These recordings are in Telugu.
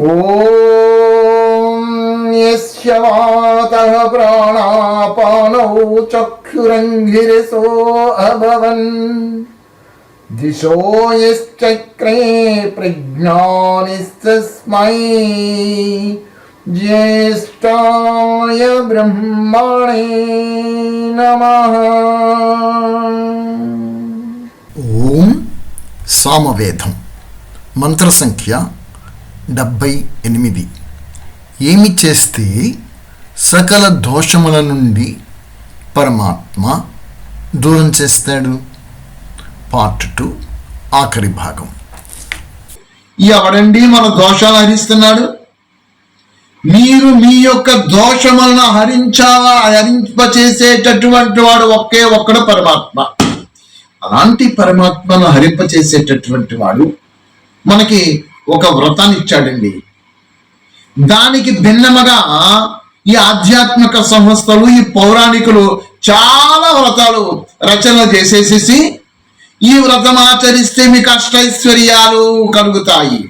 ॐ यस्य वातः प्राणापानौ चक्षुरङ्घिरसो अभवन्। दिशो यश्चक्रे प्रज्ञानिस्तस्मै ज्येष्ठाय ब्रह्माणे नमः। ओम सामवेदम। मंत्र संख्या డెబ్భై ఎనిమిది. ఏమి చేస్తే సకల దోషముల నుండి పరమాత్మ దూరం చేస్తాడు? పార్ట్ టూ ఆఖరి భాగం. ఎవడండి మన దోషాలు హరిస్తున్నాడు? మీరు మీ యొక్క దోషములను హరించాలా హరింపచేసేటటువంటి వాడు ఒకే ఒక్కడు పరమాత్మ. అలాంటి పరమాత్మను హరింపచేసేటటువంటి వాడు మనకి ఒక వ్రతాన్ని ఇచ్చాడండి. దానికి భిన్నముగా ఈ ఆధ్యాత్మిక సంస్థలు ఈ పౌరాణికులు చాలా వ్రతాలు రచనలు చేసేసేసి ఈ వ్రతం ఆచరిస్తే మీకు అష్టైశ్వర్యాలు కలుగుతాయి.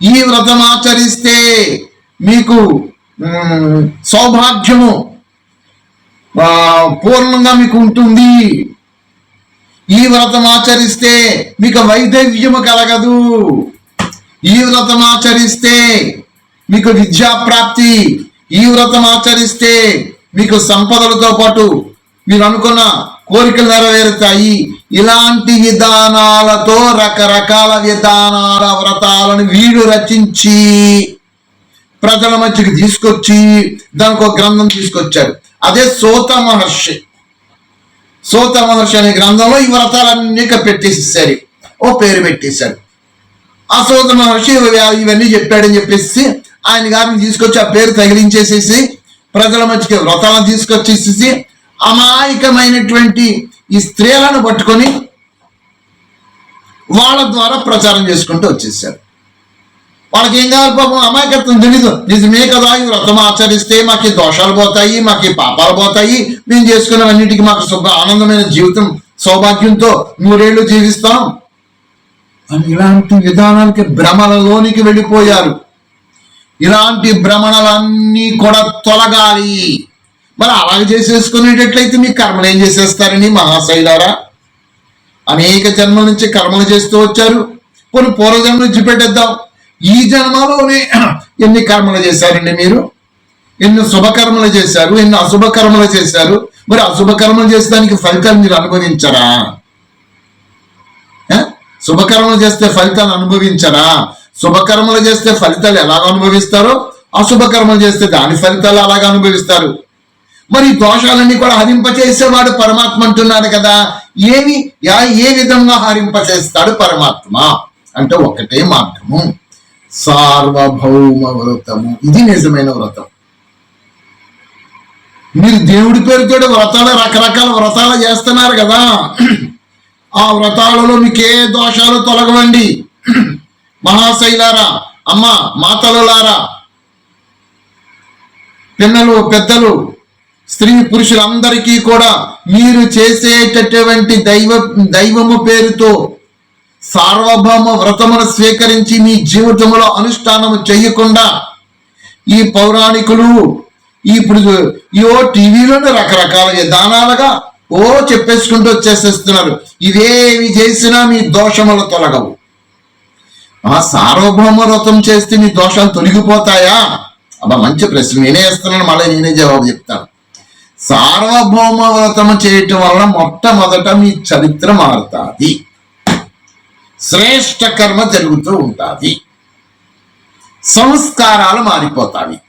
ఈ వ్రతం ఆచరిస్తే మీకు సౌభాగ్యము పూర్ణంగా మీకు ఉంటుంది. ఈ వ్రతం ఆచరిస్తే మీకు వైదవ్యము కలగదు. ఈ వ్రతం ఆచరిస్తే మీకు విద్యా ప్రాప్తి ఈ వ్రతం ఆచరిస్తే మీకు సంపదలతో పాటు మీరు అనుకున్న కోరికలు నెరవేరుతాయి. ఇలాంటి విధానాలతో రకరకాల విధానాల వ్రతాలను వీడు రచించి ప్రజల మధ్యకి తీసుకొచ్చి దానికి ఒక గ్రంథం తీసుకొచ్చారు అదే సోత మహర్షి. సోత మహర్షి అనే గ్రంథంలో ఈ వ్రతాలన్నీ పెట్టేసేసారు. ఓ పేరు పెట్టేశారు. ఆ మహర్షి ఇవన్నీ చెప్పాడని చెప్పేసి ఆయన గారిని తీసుకొచ్చి ఆ పేరు తగిలించేసేసి ప్రజల మధ్యకి వ్రతాలను తీసుకొచ్చేసేసి అమాయకమైనటువంటి ఈ స్త్రీలను పట్టుకొని వాళ్ళ ద్వారా ప్రచారం చేసుకుంటూ వచ్చేసారు. వాళ్ళకి ఏం కావాలి పాపం? అమాయకత్వం తెలీదు. నిజమే కదా ఈ వ్రతం ఆచరిస్తే మాకు దోషాలు పోతాయి మాకు పాపాలు పోతాయి. మేము చేసుకున్నవన్నిటికీ మాకు శుభ ఆనందమైన జీవితం సౌభాగ్యంతో నూరేళ్ళు జీవిస్తాం. ఇలాంటి విధానానికి భ్రమలలోనికి వెళ్ళిపోయారు. ఇలాంటి భ్రమణలన్నీ కూడా తొలగాలి. మరి అలాగే చేసేసుకునేటట్లయితే మీ కర్మలు ఏం చేసేస్తారని మహాశైలారా? అనేక జన్మల నుంచి కర్మలు చేస్తూ వచ్చారు. కొన్ని పూర్వజన్మ నుంచి పెట్టేద్దాం. ఈ జన్మలోనే ఎన్ని కర్మలు చేశారండి మీరు? ఎన్ని శుభకర్మలు చేశారు? ఎన్ని అశుభ కర్మలు చేశారు? మరి అశుభ కర్మలు చేసేదానికి ఫలితాలు మీరు అనుభవించరా? శుభకర్మలు చేస్తే ఫలితాలు అనుభవించరా? శుభకర్మలు చేస్తే ఫలితాలు ఎలాగ అనుభవిస్తారో? అశుభకర్మలు చేస్తే దాని ఫలితాలు అలాగ అనుభవిస్తారు. మరి దోషాలన్నీ కూడా హరింపచేసేవాడు పరమాత్మ అంటున్నాడు కదా. ఏమి? యా- ఏ విధంగా హరింపచేస్తాడు పరమాత్మ? అంటే ఒకటే మార్గము. సార్వభౌమ వ్రతము ఇది నిజమైన వ్రతం. మీరు దేవుడి పేరుతో వ్రతాలు రకరకాల వ్రతాలు చేస్తున్నారు కదా. ఆ వ్రతాలలో మీకు ఏ దోషాలు తొలగవండి. మహాశైలారా అమ్మ మాతలులారా. పిన్నలు పెద్దలు స్త్రీ పురుషులందరికీ కూడా మీరు చేసేటటువంటి దైవ దైవము పేరుతో సార్వభౌమ వ్రతమును స్వీకరించి మీ జీవితంలో అనుష్ఠానము చేయకుండా ఈ పౌరాణికులు ఇప్పుడు ఈ ఓ టీవీలోనే రకరకాల విధానాలుగా ఓ చెప్పేసుకుంటూ వచ్చేసేస్తున్నారు. ఇవేవి చేసినా మీ దోషములు తొలగవు. ఆ సార్వభౌమ వ్రతం చేస్తే మీ దోషాలు తొలగిపోతాయా? అబ్బా మంచి ప్రశ్న. నేనే వేస్తున్నాను మళ్ళీ నేనే జవాబు చెప్తాను. సార్వభౌమ వ్రతం చేయటం వల్ల మొట్టమొదట మీ చరిత్ర మారుతుంది. శ్రేష్ట కర్మ జరుగుతూ ఉంటుంది. సంస్కారాలు మారిపోతాయి.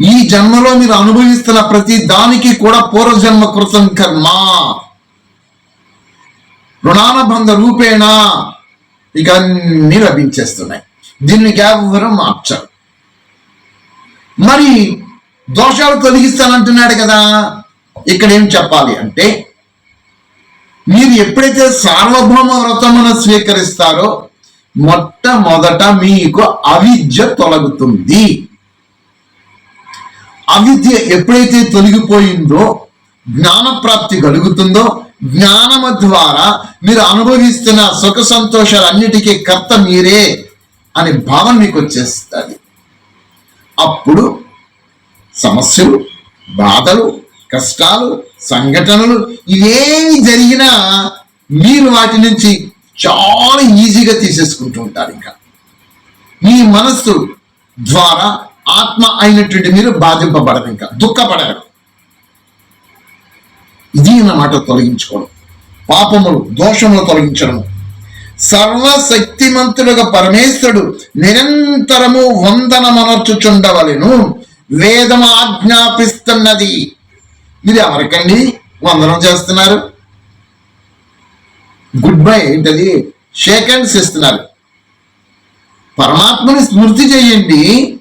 ఈ జన్మలో మీరు అనుభవిస్తున్న ప్రతి దానికి కూడా పూర్వజన్మ కృతం కర్మ. రుణానుబంధ రూపేణ ఇక అన్ని లభించేస్తున్నాయి. దీన్ని ఎవరు మార్చరు మరి దోషాలు తొలగిస్తానంటున్నాడు కదా. ఇక్కడ ఏం చెప్పాలి అంటే మీరు ఎప్పుడైతే సార్వభౌమ వ్రతమును స్వీకరిస్తారో మొట్టమొదట మీకు అవిద్య తొలగుతుంది. అవిద్య ఎప్పుడైతే తొలగిపోయిందో జ్ఞాన ప్రాప్తి కలుగుతుందో జ్ఞానము ద్వారా మీరు అనుభవిస్తున్న సుఖ సంతోషాలన్నిటికీ కర్త మీరే అనే భావన మీకు వచ్చేస్తుంది. అప్పుడు సమస్యలు బాధలు కష్టాలు సంఘటనలు ఇవేమి జరిగినా మీరు వాటి నుంచి చాలా ఈజీగా తీసేసుకుంటూ ఉంటారు ఇంకా. మీ మనస్సు ద్వారా ఆత్మ అయినటువంటి మీరు బాధింపబడరు ఇంకా దుఃఖపడరు. ఇది అన్నమాట తొలగించుకోవడం పాపములు దోషములు తొలగించడం. సర్వశక్తిమంతుడుగా పరమేశ్వరుడు నిరంతరము వందనమనర్చుచుండవలను వేదం ఆజ్ఞాపిస్తున్నది మీరు ఎవరికండి వందనం చేస్తున్నారు? గుడ్ బై ఏంటది? షేక్ హ్యాండ్స్ ఇస్తున్నారు. పరమాత్మని స్మృతి చేయండి.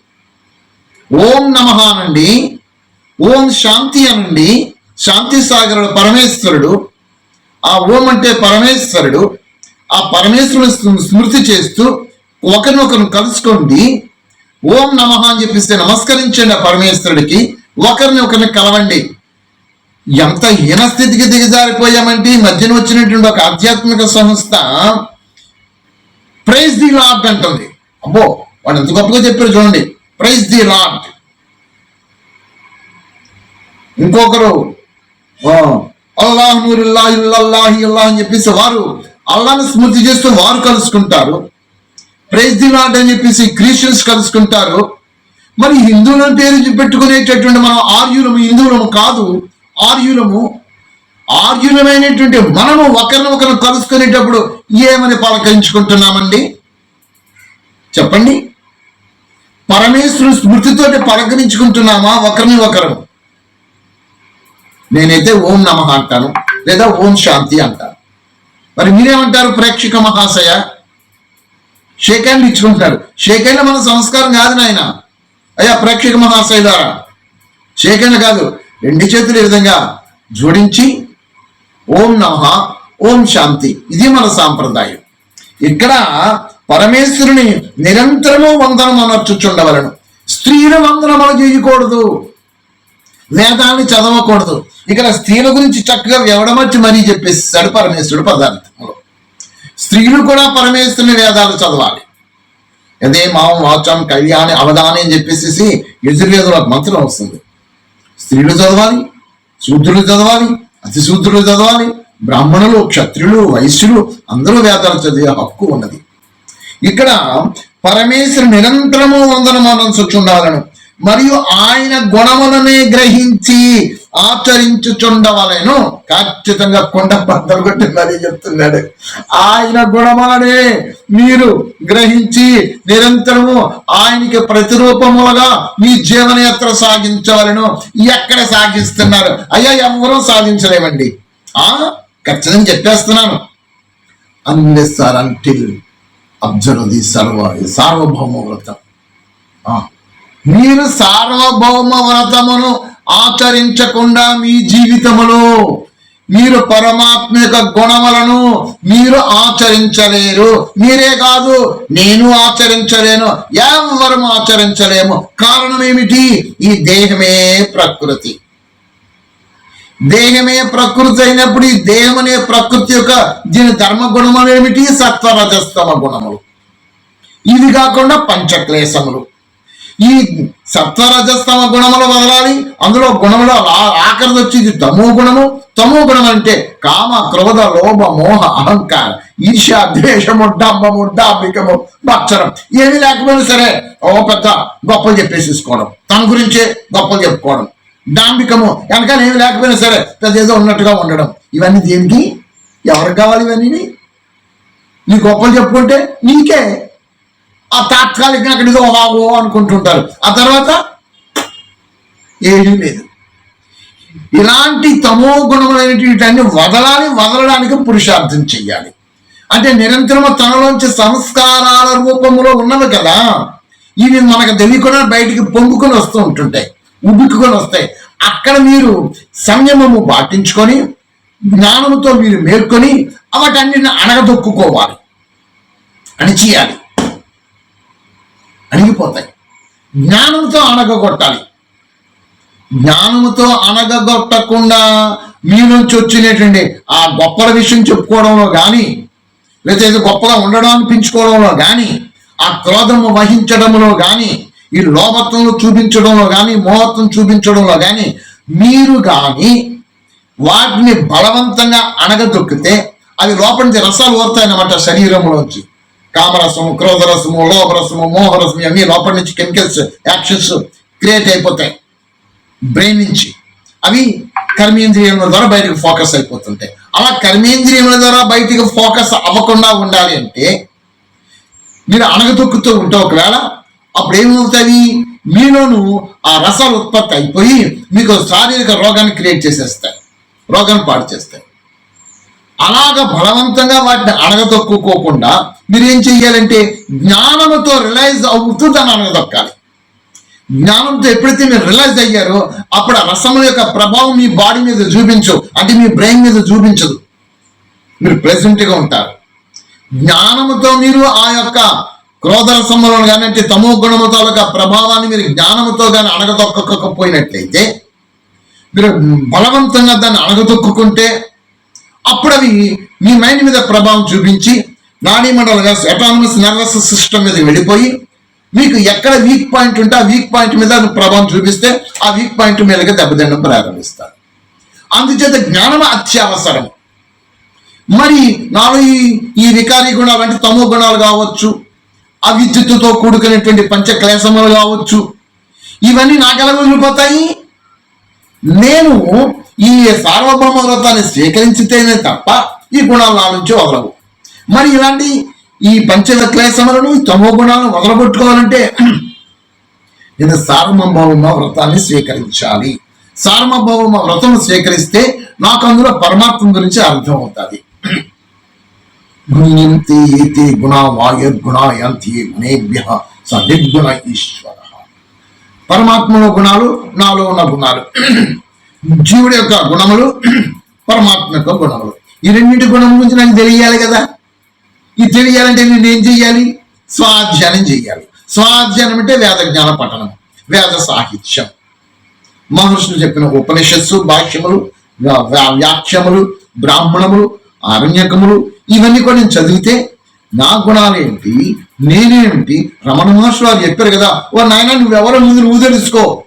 ఓం నమ ఓం శాంతి అనండి. శాంతి సాగరుడు పరమేశ్వరుడు. ఆ ఓం అంటే పరమేశ్వరుడు. ఆ పరమేశ్వరుడు స్మృతి చేస్తూ ఒకరినొకరు కలుసుకోండి. ఓం నమ అని చెప్పిస్తే నమస్కరించండి ఆ పరమేశ్వరుడికి. ఒకరిని ఒకరిని కలవండి. ఎంత హీనస్థితికి దిగజారిపోయామంటే ఈ మధ్యన వచ్చినటువంటి ఒక ఆధ్యాత్మిక సంస్థ. ప్రైజ్ ది లాడ్ అంటుంది. అబ్బో వాడు ఎంత గొప్పగా చెప్పారు చూడండి. Praise the lord. ఇంకొకరు అల్లాహ్ నూరుల్లా ఇల్లల్లాహి ఇల్లాహ్ అని చెప్పేసి వారు అల్లాహ్ని స్మృతి చేస్తూ వారు కలుసుకుంటారు. ప్రైజ్ ది లార్డ్ అని చెప్పేసి క్రిస్టియన్స్ కలుసుకుంటారు. మరి హిందువుల పేరు పెట్టుకునేటటువంటి మనం ఆర్యులము హిందువులము కాదు. ఆర్యులము ఆర్యులమైనటువంటి మనము ఒకరిని ఒకరు కలుసుకునేటప్పుడు ఏమని పలకరించుకుంటున్నామండి? చెప్పండి. పరమేశ్వరుని స్మృతితోటి పలకరించుకుంటున్నామా? ఒకరిని ఒకరు. నేనైతే ఓం నమ అంటాను లేదా ఓం శాంతి అంటాను. మరి మీరేమంటారు ప్రేక్షక మహాశయ? షేక్ హ్యాండ్ ఇచ్చుకుంటున్నారు. షేక్ హ్యాండ్ మన సంస్కారం కాదు నాయన. అయ్యా ప్రేక్షక మహాశయ ద్వారా. షేక్ హ్యాండ్ కాదు రెండు చేతులు ఈ విధంగా జోడించి ఓం నమ ఓం శాంతి. ఇది మన సాంప్రదాయం. ఇక్కడ పరమేశ్వరుని నిరంతరము వందనం అనర్చుచుండవలను. స్త్రీల వందనములు చేయకూడదు. వేదాన్ని చదవకూడదు. ఇక్కడ స్త్రీల గురించి చక్కగా వ్యవడమర్చి మరీ చెప్పేస్తాడు పరమేశ్వరుడు పదార్థంలో స్త్రీలు కూడా పరమేశ్వరుని వేదాలు చదవాలి. అదే మాం వాచం కళ్యాణి అవధాని అని చెప్పేసి యజుర్వేదంలో మంత్రం వస్తుంది. స్త్రీలు చదవాలి శూద్రులు చదవాలి అతిశూద్రులు చదవాలి బ్రాహ్మణులు క్షత్రియులు వైశ్యులు అందరూ వేదాలు చదివే హక్కు ఉన్నది. ఇక్కడ పరమేశ్వరు నిరంతరము వందనమానం చుండవలను మరియు ఆయన గుణములనే గ్రహించి ఆచరించుచుండవలను. ఖచ్చితంగా కొండ పంటలు కొట్టిందని చెప్తున్నాడు. ఆయన గుణములనే మీరు గ్రహించి నిరంతరము ఆయనకి ప్రతిరూపములుగా మీ జీవనయాత్ర సాగించవలను. ఎక్కడ సాగిస్తున్నారు? అయ్యా ఎవరూ సాధించలేమండి. ఆ? ఖచ్చితంగా చెప్పేస్తున్నాను. అన్లెస్ ఆర్ అంటిల్ అబ్జర్వ్ సర్వ సార్వభౌమ వ్రతం. ఆ, మీరు సార్వభౌమ వ్రతమును ఆచరించకుండా మీ జీవితములో మీరు పరమాత్మ యొక్క గుణములను మీరు ఆచరించలేరు. మీరే కాదు నేను ఆచరించలేను ఎవరు ఆచరించలేము. కారణం ఏమిటి? ఈ దేహమే ప్రకృతి. దేహమే ప్రకృతి అయినప్పుడు ఈ దేహం అనే ప్రకృతి యొక్క దీని ధర్మ గుణములు ఏమిటి? సత్వరజస్తమ గుణములు. ఇది కాకుండా పంచక్లేశములు. ఈ సత్వరజస్తమ గుణములు వదలాలి. అందులో గుణములు ఆఖరిది వచ్చేది తమో గుణము. తమో గుణం అంటే కామ క్రోధ లోభ మోహ అహంకార ఈర్ష్య ద్వేషము డబ్బము డాబికము భక్షరం ఏమీ లేకపోయినా సరే ఓ పెద్ద గొప్పలు చెప్పేసేసుకోవడం. తన గురించే గొప్పలు చెప్పుకోవడం. డాంబికము. వెనకాల ఏమి లేకపోయినా సరే పెద్ద ఏదో ఉన్నట్టుగా ఉండడం. ఇవన్నీ దేనికి? ఎవరికి కావాలి ఇవన్నీ నీ గొప్పలు చెప్పుకుంటే నీకే. ఆ తాత్కాలికంగా అక్కడ ఏదో వాగో అనుకుంటుంటారు. ఆ తర్వాత ఏమీ లేదు. ఇలాంటి తమో గుణములైనటువంటి వదలాలి వదలడానికి పురుషార్థం చెయ్యాలి. అంటే నిరంతరము తనలోంచి సంస్కారాల రూపంలో ఉన్నవి కదా. ఇవి మనకు తెలియకుండా బయటికి పొంగుకొని వస్తూ ఉంటుంటాయి. ఉబిక్కుకొని వస్తాయి అక్కడ మీరు సంయమము పాటించుకొని జ్ఞానముతో మీరు మేల్కొని వాటన్నిటిని అణగదొక్కుకోవాలి. అణిచేయాలి అణిగిపోతాయి. జ్ఞానంతో అణగగొట్టాలి. జ్ఞానముతో అనగగొట్టకుండా మీ నుంచి వచ్చినటువంటి ఆ గొప్పల విషయం చెప్పుకోవడంలో కానీ లేదా ఏదో గొప్పగా ఉండడం అనిపించుకోవడంలో కానీ ఆ క్రోధము వహించడంలో కానీ ఈ లోమత్వంలో చూపించడంలో కానీ మోహత్వం చూపించడంలో కానీ మీరు కానీ వాటిని బలవంతంగా అణగదొక్కితే అవి లోపల నుంచి రసాలు వస్తాయన్నమాట శరీరంలోంచి. కామరసము క్రోధరసము లోభరసము మోహరసము ఇవన్నీ లోపల నుంచి కెమికల్స్ యాక్షన్స్ క్రియేట్ అయిపోతాయి. బ్రెయిన్ నుంచి. అవి కర్మేంద్రియముల ద్వారా బయటకు ఫోకస్ అయిపోతుంటాయి. అలా కర్మేంద్రియముల ద్వారా బయటకు ఫోకస్ అవ్వకుండా ఉండాలి అంటే మీరు అణగదొక్కుతూ ఉంటే ఒకవేళ అప్పుడు ఏమవుతాయి మీలోను ఆ రసాలు ఉత్పత్తి అయిపోయి మీకు శారీరక రోగాన్ని క్రియేట్ చేసేస్తాయి. రోగాన్ని పాడు చేస్తాయి. అలాగ బలవంతంగా వాటిని అడగదొక్కుకోకుండా మీరు ఏం చెయ్యాలంటే జ్ఞానముతో రిలైజ్ అవుతూ దాన్ని అడగదొక్కాలి జ్ఞానంతో ఎప్పుడైతే మీరు రిలైజ్ అయ్యారో అప్పుడు ఆ రసముల యొక్క ప్రభావం మీ బాడీ మీద చూపించు. అంటే మీ బ్రెయిన్ మీద చూపించదు. మీరు ప్రెసెంట్గా ఉంటారు. జ్ఞానముతో మీరు ఆ యొక్క క్రోధ రసములను కానీ అంటే తమో గుణముతో యొక్క ప్రభావాన్ని మీరు జ్ఞానముతో కానీ అణగదొక్కకపోయినట్లయితే మీరు బలవంతంగా దాన్ని అణగదొక్కుంటే అప్పుడు అవి మీ మైండ్ మీద ప్రభావం చూపించి నాడీ మండలంగా అటానమస్ నర్వస్ సిస్టమ్ మీద వెళ్ళిపోయి మీకు ఎక్కడ వీక్ పాయింట్ ఉంటే ఆ వీక్ పాయింట్ మీద ప్రభావం చూపిస్తే ఆ వీక్ పాయింట్ మీదగా దెబ్బతినడం ప్రారంభిస్తారు. అందుచేత జ్ఞానం అత్యవసరం. మరి నాలో ఈ ఈ గుణాలు అంటే తమో గుణాలు కావచ్చు అవిద్యుత్తుతో కూడుకునేటువంటి పంచక్లేశములు కావచ్చు. ఇవన్నీ నాకెలా వదిలిపోతాయి నేను ఈ సార్వభౌమ వ్రతాన్ని స్వీకరించితేనే తప్ప ఈ గుణాలు నా నుంచి వదలవు. మరి ఇలాంటి ఈ పంచక్లేశములను ఈ తమో గుణాలను వదలగొట్టుకోవాలంటే నేను సార్వభౌమ వ్రతాన్ని స్వీకరించాలి. సార్వభౌమ వ్రతం స్వీకరిస్తే నాకు అందులో పరమాత్మ గురించి అర్థం అవుతుంది గుణ్యంతి ఏతే గుణ వాయుర్గుణాయంతి గుణేభ్య స నిర్గుణ ఈశ్వర. పరమాత్మలో గుణాలు నాలో ఉన్న గుణాలు. జీవుడి యొక్క గుణములు పరమాత్మ యొక్క గుణములు. ఈ రెండింటి గుణం గురించి నాకు తెలియాలి కదా? ఇది తెలియాలంటే నేను ఏం చెయ్యాలి? స్వాధ్యానం చెయ్యాలి. స్వాధ్యానం అంటే వేద జ్ఞాన పఠనం వేద సాహిత్యం. మహర్షులు చెప్పిన ఉపనిషత్సు భాష్యములు వ్యాఖ్యములు బ్రాహ్మణములు అరణ్యకములు ఇవన్నీ కూడా నేను చదివితే నా గుణాలు ఏంటి? నేనేమిటి? రమణ మహర్షులు వారు చెప్పారు కదా ఓ నాయన నువ్వెవరో ముందు నువ్వు తెలుసుకో.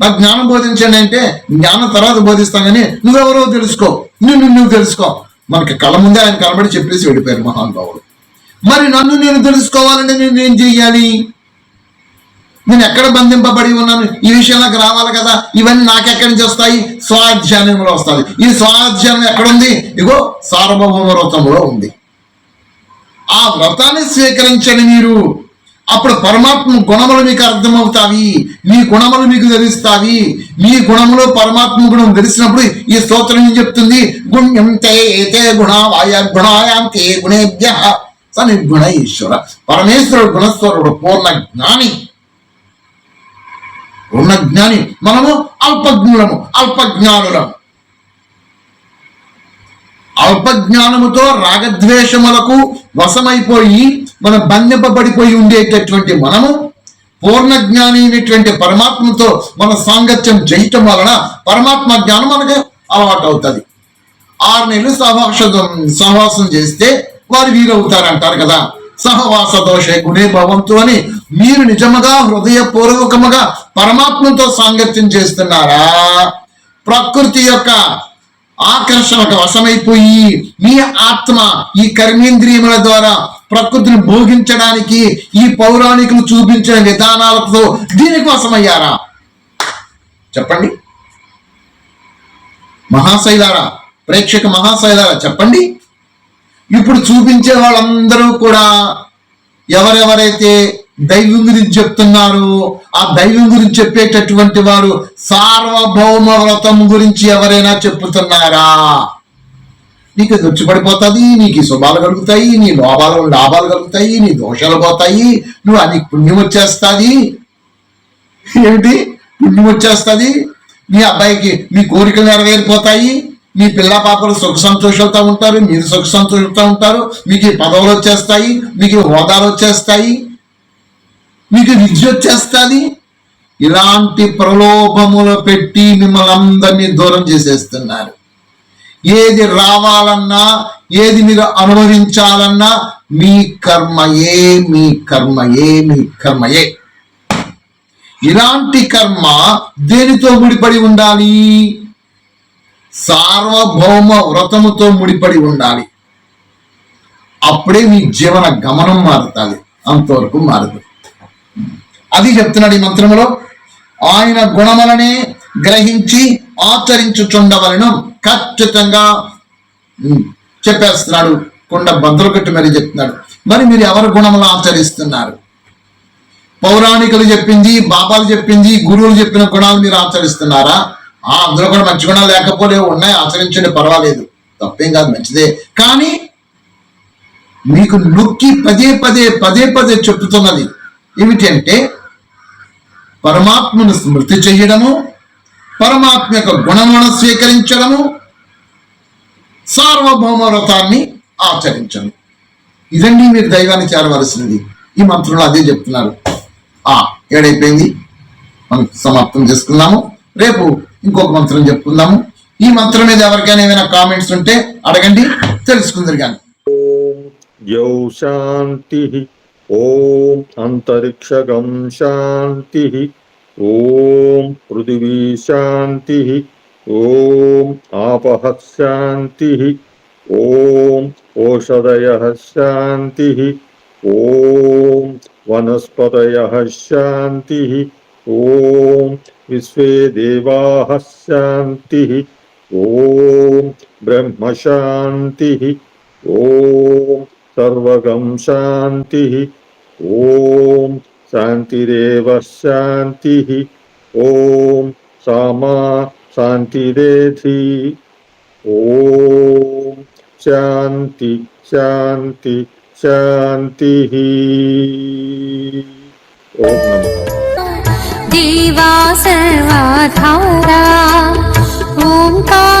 నాకు జ్ఞానం బోధించండి అంటే జ్ఞానం తర్వాత బోధిస్తాం కానీ నువ్వెవరో తెలుసుకో. నువ్వు నువ్వు తెలుసుకో. మనకి కళ్ళ ముందే ఆయన కనబడి చెప్పేసి వెళ్ళిపోయారు మహానుభావుడు. మరి నన్ను నేను తెలుసుకోవాలంటే నేను ఏం చెయ్యాలి? నేను ఎక్కడ బంధింపబడి ఉన్నాను? ఈ విషయం నాకు రావాలి కదా. ఇవన్నీ నాకెక్కడి నుంచి వస్తాయి? స్వాధ్యాయంలో వస్తుంది. ఈ స్వాధ్యాయం ఎక్కడుంది? ఇగో సార్వభౌమ వ్రతంలో ఉంది. ఆ వ్రతాన్ని స్వీకరించండి మీరు. అప్పుడు పరమాత్మ గుణములు మీకు అర్థమవుతావి మీ గుణములు మీకు తెలుస్తావి మీ గుణములో పరమాత్మ గుణం తెలిసినప్పుడు ఈ స్తోత్రం ఏం చెప్తుంది? గుణ్యంతే ఏతే గుణ వాయ గుణాయాంతే గుణేభ్య స నిర్గుణ ఈశ్వర. పరమేశ్వరుడు గుణస్వరుడు పూర్ణ జ్ఞాని. పూర్ణ జ్ఞాని మనము అల్పజ్ఞులము అల్పజ్ఞానులము అల్పజ్ఞానముతో రాగద్వేషములకు వశమైపోయి మన బంధింపబడిపోయి ఉండేటటువంటి మనము పూర్ణ జ్ఞాని అయినటువంటి పరమాత్మతో మన సాంగత్యం చేయటం వలన పరమాత్మ జ్ఞానం మనకు అలవాటు అవుతుంది ఆరు నెలలు సహవాసం సహవాసం చేస్తే వారు వీరవుతారు అంటారు కదా. సహవాస దోషే గుణే భవంతు అని మీరు నిజముగా హృదయపూర్వకముగా పరమాత్మతో సాంగత్యం చేస్తున్నారా? ప్రకృతి యొక్క ఆకర్షణకు వశమైపోయి మీ ఆత్మ ఈ కర్మేంద్రియముల ద్వారా ప్రకృతిని భోగించడానికి ఈ పౌరాణికులు చూపించిన విధానాలతో దీనికి వశమయ్యారా? చెప్పండి. మహాశైలారా ప్రేక్షక మహాశైలారా చెప్పండి. ఇప్పుడు చూపించే వాళ్ళందరూ కూడా ఎవరెవరైతే దైవం గురించి చెప్తున్నారో ఆ దైవం గురించి చెప్పేటటువంటి వారు సార్వభౌమ వ్రతం గురించి ఎవరైనా చెప్పుతున్నారా? నీకు ఖర్చు పడిపోతుంది నీకు శుభాలు కలుగుతాయి నీ లోభాలు లాభాలు కలుగుతాయి నీ దోషాలు పోతాయి నువ్వు అది పుణ్యం వచ్చేస్తుంది. ఏమిటి? పుణ్యం వచ్చేస్తుంది. నీ అబ్బాయికి నీ కోరికలు నెరవేరిపోతాయి. మీ పిల్ల పాపలు సుఖ సంతోషాలతో ఉంటారు మీరు సుఖ సంతోషాలతో ఉంటారు మీకు ఈ పదవులు వచ్చేస్తాయి మీకు హోదాలు వచ్చేస్తాయి మీకు విద్య వచ్చేస్తుంది. ఇలాంటి ప్రలోభములు పెట్టి మిమ్మల్ని అందరినీ దూరం చేసేస్తున్నారు. ఏది రావాలన్నా ఏది మీరు అనుభవించాలన్నా మీ కర్మయే మీ కర్మయే మీ కర్మయే. ఇలాంటి కర్మ దేనితో ముడిపడి ఉండాలి? సార్వభౌమ వ్రతముతో ముడిపడి ఉండాలి. అప్పుడే మీ జీవన గమనం మారుతుంది. అంతవరకు మారదు. అది చెప్తున్నాడు ఈ మంత్రములో. ఆయన గుణములనే గ్రహించి ఆచరించుచుండవలను ఖచ్చితంగా. చెప్పేస్తున్నాడు. కొండ బద్దలు కట్టి మరి చెప్తున్నాడు. మరి మీరు ఎవరి గుణములు ఆచరిస్తున్నారు? పౌరాణికులు చెప్పింది బాబాలు చెప్పింది గురువులు చెప్పిన గుణాలు మీరు ఆచరిస్తున్నారా? ఆ అందులో కూడా మంచి గుణాలు లేకపోతే ఉన్నాయి ఆచరించండి పర్వాలేదు. తప్పేం కాదు మంచిదే. కానీ మీకు నొక్కి పదే పదే పదే పదే చెప్తున్నది ఏమిటంటే పరమాత్మను స్మృతి చేయడము పరమాత్మ యొక్క గుణములను స్వీకరించడము సార్వభౌమ వ్రతాన్ని ఆచరించడం. ఇదండి మీరు దైవాన్ని చేరవలసినది ఈ మంత్రంలో అదే చెప్తున్నారు. ఆ ఏడైపోయింది. మనం సమాప్తం చేసుకున్నాము. రేపు ఇంకొక మంత్రం చెప్పుకుందాము. ఈ మంత్రం మీద ఎవరికైనా ఏమైనా కామెంట్స్ ఉంటే అడగండి తెలుసుకుందరు కానీ. యౌ శాంతి ఓం అంతరిక్షగం శాంతి ఓం పృథివీ శాంతి ఓం ఆపహ శాంతి ఓం ఓషధయ శాంతి ఓం వనస్పతయ శాంతి ఓం विश्वे देवाः शान्तिः। ॐ ब्रह्मशान्तिः ॐ सर्वगं शान्तिः। ॐ शान्तिरेव शान्तिः। ॐ सामा शान्तिरेधि। ॐ शान्ति शान्ति शान्तिः। ॐ नमः। देवा सर्वाधारा ओङ्कारा